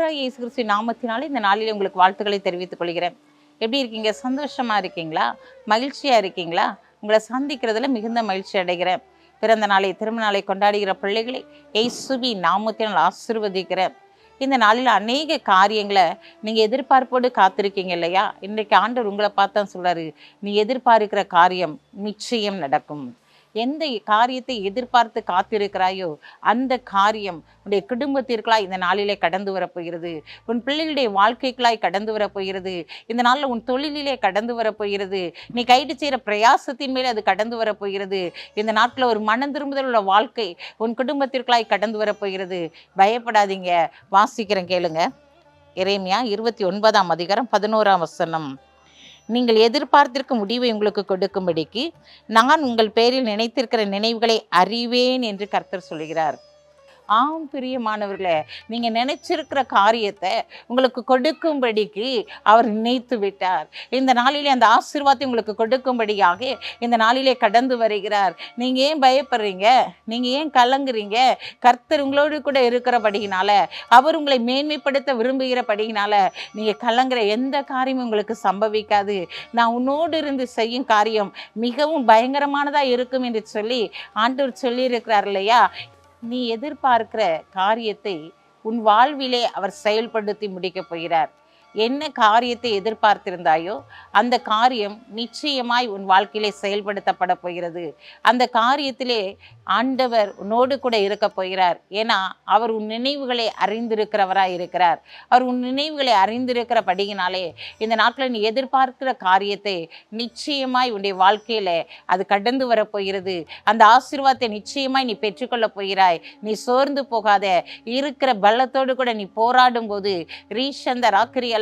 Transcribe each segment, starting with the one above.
ஆண்டவராக இயேசு கிறிஸ்து நாமத்தினாலே இந்த நாளில் உங்களுக்கு வாழ்த்துக்களை தெரிவித்துக் கொள்கிறேன். எப்படி இருக்கீங்க? சந்தோஷமா இருக்கீங்களா? மகிழ்ச்சியா இருக்கீங்களா? உங்களை சந்திக்கிறதுல மிகுந்த மகிழ்ச்சி அடைகிறேன். பிறந்த நாளை திருமண நாளை கொண்டாடுகிற பிள்ளைகளை இயேசுவி நாமத்தினால் ஆசிர்வதிக்கிறேன். இந்த நாளில் அநேக காரியங்களை நீங்கள் எதிர்பார்ப்போடு காத்திருக்கீங்க இல்லையா? இன்றைக்கு ஆண்டவர் உங்களை பார்த்தா சொல்றாரு நீ எதிர்பார்க்கிற காரியம் நிச்சயம் நடக்கும். எந்த காரியத்தை எதிர்பார்த்து காத்திருக்கிறாயோ அந்த காரியம் உன்னுடைய குடும்பத்திற்களாய் இந்த நாளிலே கடந்து வரப்போகிறது. உன் பிள்ளைகளுடைய வாழ்க்கைகளாய் கடந்து வரப்போகிறது. இந்த நாளில் உன் தொழிலிலே கடந்து வரப்போகிறது. நீ கைடு செய்கிற பிரயாசத்தின் மேலே அது கடந்து வரப்போகிறது. இந்த நாட்டில் ஒரு மனம் திரும்புதல் உள்ள வாழ்க்கை உன் குடும்பத்திற்களாய் கடந்து வரப்போகிறது. பயப்படாதீங்க. வாசிக்கிறேன் கேளுங்க. இறைமையா இருபத்தி ஒன்பதாம் அதிகாரம் பதினோராம் வசனம். நீங்கள் எதிர்பார்த்திருக்கும் முடிவை உங்களுக்கு கொடுக்கும்படிக்கு நான் உங்கள் பேரில் நினைத்திருக்கிற நினைவுகளை அறிவேன் என்று கர்த்தர் சொல்கிறார். ஆம் பிரியமானவர்களே நீங்கள் நினைச்சிருக்கிற காரியத்தை உங்களுக்கு கொடுக்கும்படிக்கு அவர் நினைத்து விட்டார். இந்த நாளிலே அந்த ஆசீர்வாதத்தை உங்களுக்கு கொடுக்கும்படியாக இந்த நாளிலே கடந்து வருகிறார். நீங்கள் ஏன் பயப்படுறீங்க? நீங்கள் ஏன் கலங்குறீங்க? கர்த்தர் உங்களோடு கூட இருக்கிறபடியினால அவர் உங்களை மேன்மைப்படுத்த விரும்புகிறபடியினால நீங்கள் கலங்குற எந்த காரியமும் உங்களுக்கு சம்பவிக்காது. நான் உன்னோடு இருந்து செய்யும் காரியம் மிகவும் பயங்கரமானதாக இருக்கும் என்று சொல்லி ஆண்டவர் சொல்லியிருக்கிறார் இல்லையா? நீ எதிர்பார்க்கிற காரியத்தை உன் வாழ்விலே அவர் செயல்படுத்தி முடிக்கப் போகிறார். என்ன காரியத்தை எதிர்பார்த்திருந்தாயோ அந்த காரியம் நிச்சயமாய் உன் வாழ்க்கையிலே செயல்படுத்தப்பட போகிறது. அந்த காரியத்திலே ஆண்டவர் உன்னோடு கூட இருக்க போகிறார். ஏன்னா அவர் உன் நினைவுகளை அறிந்திருக்கிறவராய் இருக்கிறார். அவர் உன் நினைவுகளை அறிந்திருக்கிறபடியினாலே இந்த நாட்களில் நீ எதிர்பார்க்கிற காரியத்தை நிச்சயமாய் உன்னுடைய வாழ்க்கையில அது கடந்து வரப்போகிறது அந்த ஆசீர்வாதத்தை நிச்சயமாய் நீ பெற்றுக்கொள்ளப் போகிறாய். நீ சோர்ந்து போகாத. இருக்கிற பலத்தோடு கூட நீ போராடும் போது ரீஷந்த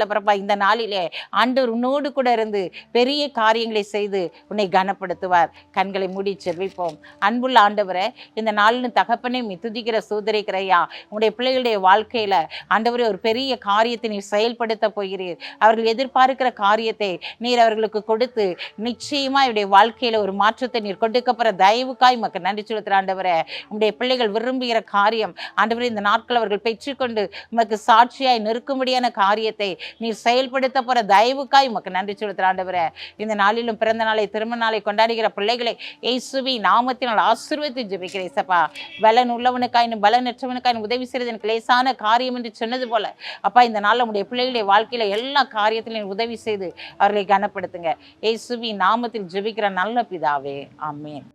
ராக்கிரி இந்த நாளிலே ஆண்டவர் உன்னோடு கூட இருந்து பெரிய காரியங்களை செய்து உன்னை கனப்படுத்துவார். கண்களை மூடி செல்விப்போம் அன்புள்ள ஆண்டவரை இந்த நாளின் தகப்பனை நீ துதிக்கிற சூதரிக்கிறையா? உன்னுடைய பிள்ளைகளுடைய வாழ்க்கையில ஆண்டவரே ஒரு பெரிய காரியத்தை நீ செயல்படுத்த போகிறீர். அவர்கள் எதிர்பார்க்கிற காரியத்தை நீர் அவர்களுக்கு கொடுத்து நிச்சயமா இவருடைய வாழ்க்கையில ஒரு மாற்றத்தை நீர் கொடுக்கப்படுற தயவுக்காய் மக்கள் நன்றி செலுத்துற ஆண்டவரே. உங்களுடைய பிள்ளைகள் விரும்புகிற காரியம் ஆண்டவரே இந்த நாட்கள் அவர்கள் பெற்றுக்கொண்டு உமக்கு சாட்சியாய் நிற்கும்படியான காரியத்தை நீர் செயல்படுத்த போற தயவுக்காய் உமக்கு நன்றி செலுத்துற ஆண்டவரே. இந்த நாளிலும் பிறந்த நாளை திருமண நாளை கொண்டாடுகிற பிள்ளைகளை இயேசுவி நாமத்தினால் ஆசீர்வதித்து ஜெபிக்கிறேன் சப்பா பலன் உள்ளவனுக்காய் பலனற்றவனுக்காய் உதவி செய்வது எனக்கு லேசான காரியம் என்று சொன்னது போல. அப்பா இந்த நாளில் உடைய பிள்ளைகளுடைய வாழ்க்கையில எல்லா காரியத்திலையும் உதவி செய்து அவர்களை கனப்படுத்துங்க. இயேசுவி நாமத்தில் ஜெபிக்கிற நல்ல பிதாவே. ஆமேன்.